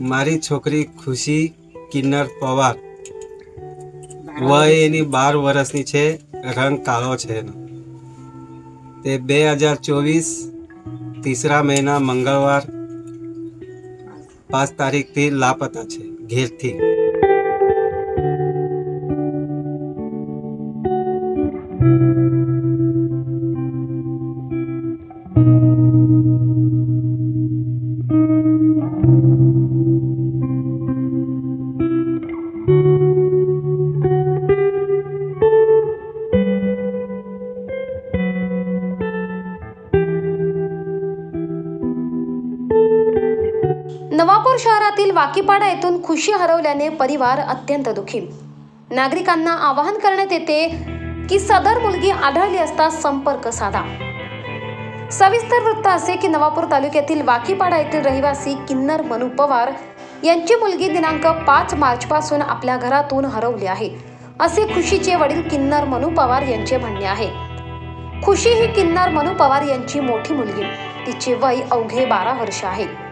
મારી છોકરી ખુશી કિન્નર પવાર. વય એની બાર વર્ષની છે રંગ કાળો છે એનો. તે બે હજાર ચોવીસ તીસરા મહિના મંગળવાર પાંચ તારીખથી લાપતા છે ઘેરથી. शहरातील वाकीपाडा येथून खुशी हरवल्याने परिवार अत्यंत दुखी. नागरिकांना आवाहन करण्यात येते की सदर मुलगी आढळली असता संपर्क साधा. सविस्तर वृत्त असे की नवापूर तालुक्यातील वाकीपाडा येथील रहिवासी किन्नर मनू पवार यांची मुलगी दिनांक पाच मार्च पासून आपल्या घरातून हरवली आहे. असे खुशीचे वडील किन्नर मनु पवार यांचे म्हणणे आहे. खुशी ही किन्नर मनू पवार यांची मोठी मुलगी. तिचे वय अवघे बारा वर्ष आहे.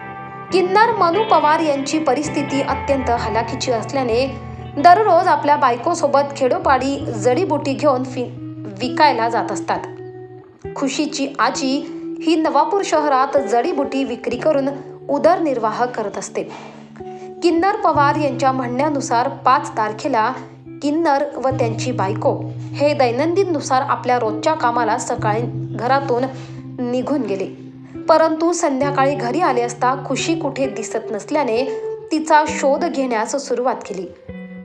किन्नर मनु पवार यांची परिस्थिती अत्यंत हलाखीची असल्याने दररोज आपल्या बायकोसोबत खेडोपाडी जडीबुटी घेऊन फि विकायला जात असतात. खुशीची आजी ही नवापूर शहरात जडीबुटी विक्री करून उदरनिर्वाह करत असते. किन्नर पवार यांच्या म्हणण्यानुसार पाच तारखेला किन्नर व त्यांची बायको हे दैनंदिननुसार आपल्या रोजच्या कामाला सकाळी घरातून निघून गेले. परंतु संध्याकाळी घरी आले असता खुशी कुठे दिसत नसल्याने तिचा शोध घेण्यास सुरुवात केली.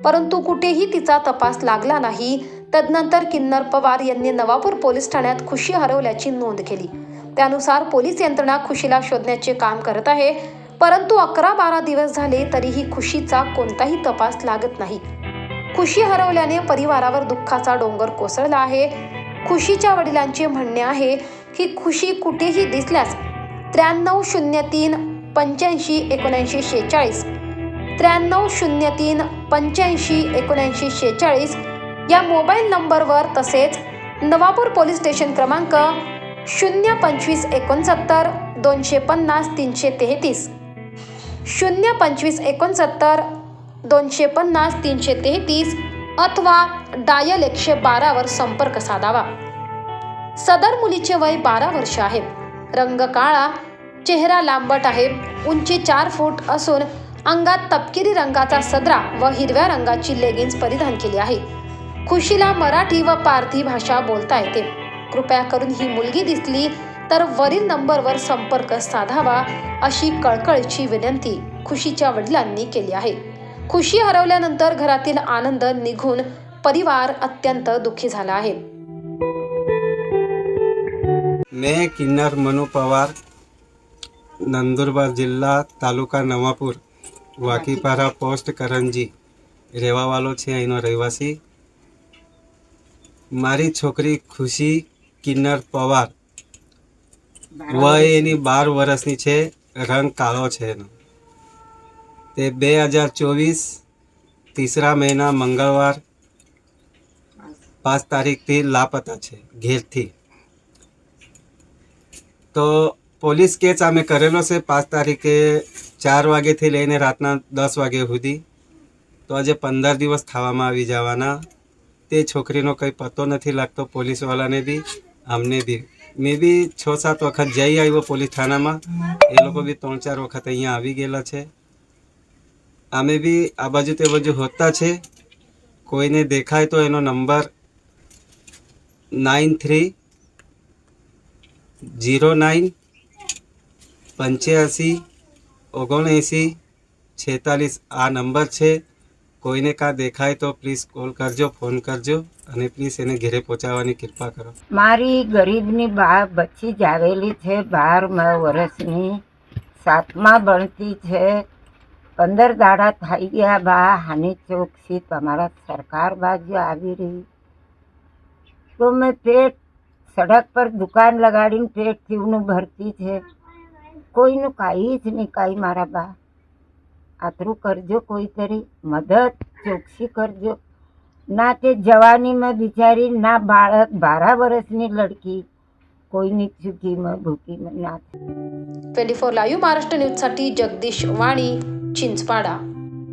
परंतु कुठेही तिचा तपास लागला नाही तदनंतर किन्नर पवार यांनी नवापूर पोलीस ठाण्यात खुशी हरवल्याची नोंद केली. त्यानुसार पोलीस यंत्रणा खुशीला शोधण्याचे काम करत आहे परंतु अकरा बारा दिवस झाले तरीही खुशीचा कोणताही तपास लागत नाही. खुशी हरवल्याने परिवारावर दुःखाचा डोंगर कोसळला आहे. खुशीच्या वडिलांचे म्हणणे आहे की खुशी कुठेही दिसल्यास त्र्याण्णव शून्य तीन पंच्याऐंशी एकोणऐंशी शेहेचाळीस. त्र्याण्णव शून्य तीन पंच्याऐंशी एकोणऐंशी शेहेचाळीस या मोबाईल नंबरवर तसेच नवापूर पोलीस स्टेशन क्रमांक शून्य पंचवीस एकोणसत्तर दोनशे पन्नास तीनशे तेहतीस. शून्य पंचवीस एकोणसत्तर दोनशे पन्नास तीनशे तेहतीस अथवा डायल एकशे बारावर संपर्क साधावा. सदर मुलीचे वय बारा वर्ष आहे. रंग काळा चेहरा लांबट आहे उंची चार फूट असून अंगात तपकिरी रंगाचा सदरा व हिरव्या रंगाची लेगिन्स परिधान केली आहे. खुशीला मराठी व पारधी भाषा बोलता येते. कृपया करून ही मुलगी दिसली तर वरील नंबरवर संपर्क साधावा अशी कळकळीची विनंती खुशीच्या वडिलांनी केली आहे. खुशी हरवल्यानंतर घरातील आनंद निघून परिवार अत्यंत दुःखी झाला आहे. મેં કિન્નર મનુ પવાર, નંદુરબાર જિલ્લા તાલુકા નવાપુર વાકીપારા પોસ્ટ કરંજી રહેવાવાળો છે અહીંનો રહેવાસી. મારી છોકરી ખુશી કિન્નર પવાર વય એની બાર વર્ષની છે, રંગ કાળો છે એનો. તે બે હજાર ચોવીસ તીસરા મહિના મંગળવાર, પાંચ તારીખથી લાપતા છે, ઘેરથી. તો પોલીસ કેસ અમે કરેલો છે પાંચ તારીખે ચાર વાગ્યાથી લઈને રાતના દસ વાગ્યા સુધી. તો આજે પંદર દિવસ થવામાં આવી જવાના. તે છોકરીનો કંઈ પતો નથી લાગતો પોલીસવાળાને બી. અમને બી. મેં બી છ સાત વખત જઈ આવ્યો પોલીસ થાનામાં એ લોકો બી ત્રણ ચાર વખત અહીંયા આવી ગયેલા છે. અમે બી આ બાજુ તે બાજુ હોતા છે. કોઈને દેખાય તો એનો number nine three zero nine, પંચ્યાસી, ઓગણએંસી, છેતાલીસ આ નંબર છે. કોઈને કાં દેખાય તો પ્લીઝ કોલ કરજો ફોન કરજો અને પ્લીઝ એને ઘરે પહોંચાડવાની કૃપા કરો. મારી ગરીબની બા બચી જ આવેલી છે બાર વર્ષની, સાતમા ભણતી છે. પંદર દાડા થઈ ગયા બા, હાની ચોકસી, તમારા સરકાર બાજુ આવી રહી. તો મેં પેટ સડક પર દુકાન લગાડીને પેટ થીવનું ભરતી છે. કોઈનું કાંઈ જ નહીં, કાંઈ મારા બા. આતરું કરજો કોઈ તરી, મદદ ચોકસી કરજો. ના તે જવાનીમાં બિચારી, ના બાળક, બારા વર્ષની લડકી. કોઈની ચૂકીમાં ભૂકીમાં ના twenty four live, Maharashtra news साठी જગદીશ વાણી, ચિંચપાડા.